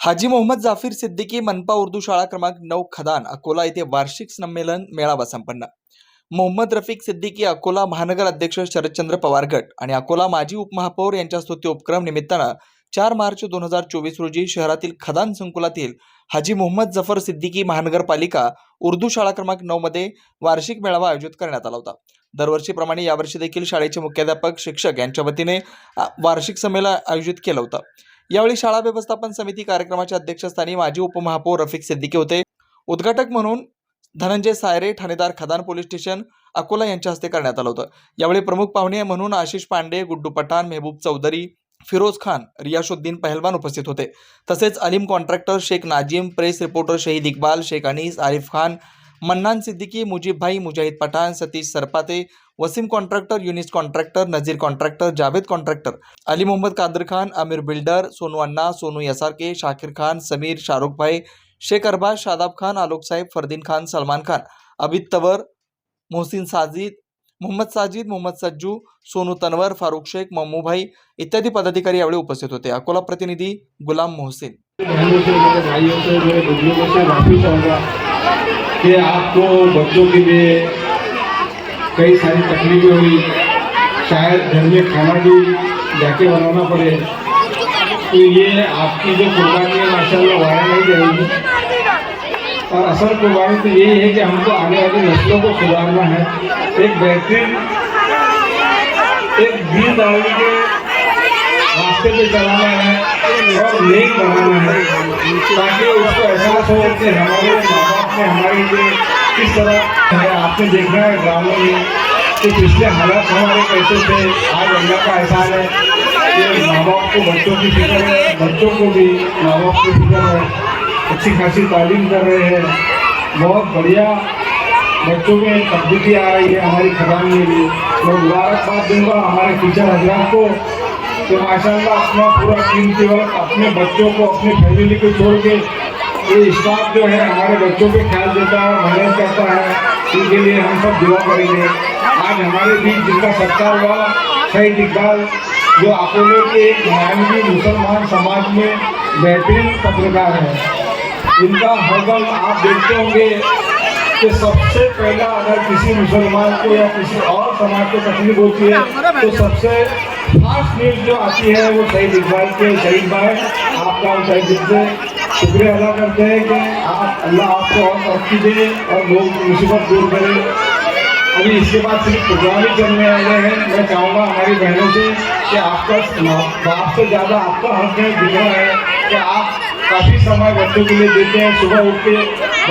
हाजी मोहम्मद जाफीर सिद्दीकी मनपा उर्दू शाळा क्रमांक नऊ खदान अकोला येथे वार्षिक संमेलन मेळावा संपन्न. मोहम्मद रफिक सिद्दीकी अकोला महानगर अध्यक्ष शरदचंद्र पवार गट आणि अकोला माजी उपमहापौर यांच्या स्तुती उपक्रम निमित्तानं चार मार्च दोन हजार चोवीस रोजी शहरातील खदान संकुलातील हाजी मोहम्मद जफर सिद्दीकी महानगरपालिका उर्दू शाळा क्रमांक नऊ मध्ये वार्षिक मेळावा आयोजित करण्यात आला होता. दरवर्षीप्रमाणे यावर्षी देखील शाळेचे मुख्याध्यापक शिक्षक यांच्या वतीने वार्षिक संमेलन आयोजित केलं होतं. यावेळी शाळा व्यवस्थापन समिती कार्यक्रमाच्या अध्यक्षस्थानी माजी उपमहापौर रफिक सिद्दीकी होते. उद्घाटक म्हणून धनंजय सायरे ठाणेदार खदान पोलीस स्टेशन अकोला यांच्या हस्ते करण्यात आलं होतं. यावेळी प्रमुख पाहुणे म्हणून आशिष पांडे गुड्डू पठाण मेहबूब चौधरी फिरोज खान रियाशुद्दीन पहलवान उपस्थित होते. तसेच Alim contractor Shaikh Najim press reporter Shahid Iqbal Shaikh Anis Arif Khan Mannan Siddiqui Mujeeb bhai Mujahid Pathan Satish Sarpate Waseem contractor Younus contractor Nazeer contractor Javed contractor Ali Mohammed Qadar Khan Aamir builder Sonu Anna Sonu Yasarke Shakir Khan Sameer Shahrukh bhai Shaikh Arbaz Shadab Khan आलोक साहेब फरदीन खान सलमान खान अबित तवर मोहसिन साजिद मोहम्मद साजिद मोहम्मद सज्जू सोनू तनवर फारुख शेख मम्मू भाई इत्यादी पदाधिकारी यावेळी उपस्थित होते. अकोला प्रतिनिधी गुलाम मोहसिन. कि आपको बच्चों के लिए कई सारी तकलीफें हुई। शायद घर में खाना भी जाके बनाना पड़े। तो ये आपकी जो कुर्बानी है, माशाल्लाह वाया नहीं जाएगी। और असल कुर्बानी तो यही है कि हमको आने वाली नस्लों को सुधारना है। एक बेहतरीन, एक दीन दावली के रास्ते पे चलाना है और नेक बनाना है। ताकि उसको एहसास हो कि हमारे माँ बाप ने हमारे लिए किस तरह है आपने देखा है ग्रामों में कि पिछले हालात हमारे कैसे थे? आज अल्लाह का एहसान है कि माँ बाप को बच्चों की फ़िक्र है, बच्चों को भी माँ बाप की फ़िक्र है, अच्छी खासी तालीम कर रहे हैं। बहुत बढ़िया बच्चों में तब्दीली आ रही है हमारी खदान में भी। मैं मुबारकबाद दूँगा हमारे टीचर हजरात को कि माशाल्लाह अपना पूरा कीमती वक्त अपने बच्चों को, अपनी फैमिली को छोड़ के ये स्टाफ जो है, हमारे बच्चों के ख्याल देता है, मेहनत करता है, इनके लिए हम सब दुआ करेंगे। आज हमारे बीच जिनका सत्कार हुआ, शहीद इकबाल, जो अकोले के एक मानवीय मुसलमान समाज में बेहतरीन पत्रकार है। इनका हरदम आप देखते होंगे कि सबसे पहला अगर किसी मुसलमान को या किसी और समाज को तकलीफ़ होती है तो सबसे फास्ट न्यूज़ जो आती है वो शहीद इकबाल के शहीद भाई आपका शहीद से शुक्रिया अदा करते हैं कि आप अल्लाह आपको और तरक्की दे और लोग मुसीबत दूर करें। अभी इसके बाद सिर्फ़ प्रोग्राम ही चलने वाले हैं। मैं चाहूँगा हमारी बहनों से कि आपका बाप से ज़्यादा आपका हक है दिख रहा है कि आप काफ़ी समय बच्चों के लिए देते हैं। सुबह उठ के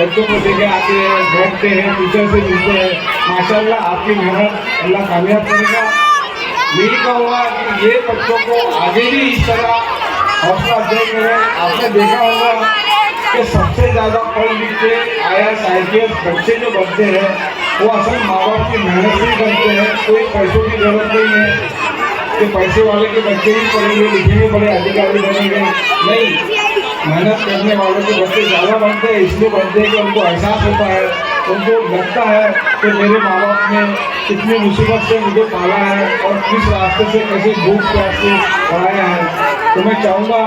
बच्चों को लेके आते हैं, बैठते हैं, टीचर से मिलते हैं। माशाल्लाह आपकी मेहनत अल्लाह कामयाब करेगा। यही कहूँगा कि ये बच्चों को आगे भी इस तरह हौसला अफजाई करें आपने देखा होगा कि सबसे ज़्यादा पढ़ लिख के आई बच्चे जो बनते हैं, वो असल माँ बाप की मेहनत से बनते हैं, कोई पैसों की ज़रूरत नहीं है। कि पैसे वाले के बच्चे ही पढ़ेंगे लिखेंगे बड़े अधिकारी बनेंगे। नहीं, मेहनत करने वालों के बच्चे ज़्यादा बनते हैं, इसलिए बनते हैं कि उनको एहसास होता है, उनको लगता है कि मेरे माँ बाप ने कितनी मुसीबत से मुझे पाला है और किस रास्ते से कैसे भूख प्यास से पढ़ाया मैं चाहूँगा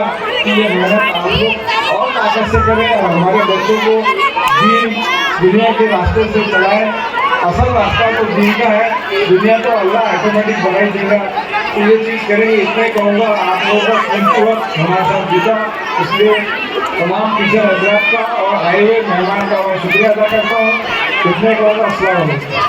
कि ये मेहनत और ताकत से करें और हमारे बच्चों को दीन दुनिया के रास्ते से चलाएँ। असल रास्ता तो दीन का है। दुनिया तो अल्लाह ऑटोमेटिक बना ही देगा। तो ये चीज़ करेंगे, इतना ही कहूँगा। आप लोगों का कीमती वक्त हमारे साथ जीता इसलिए तमाम टीचर हजरात का और हाईवे मेहमान का मैं शुक्रिया अदा करता हूँ। इतना कहूँगा असल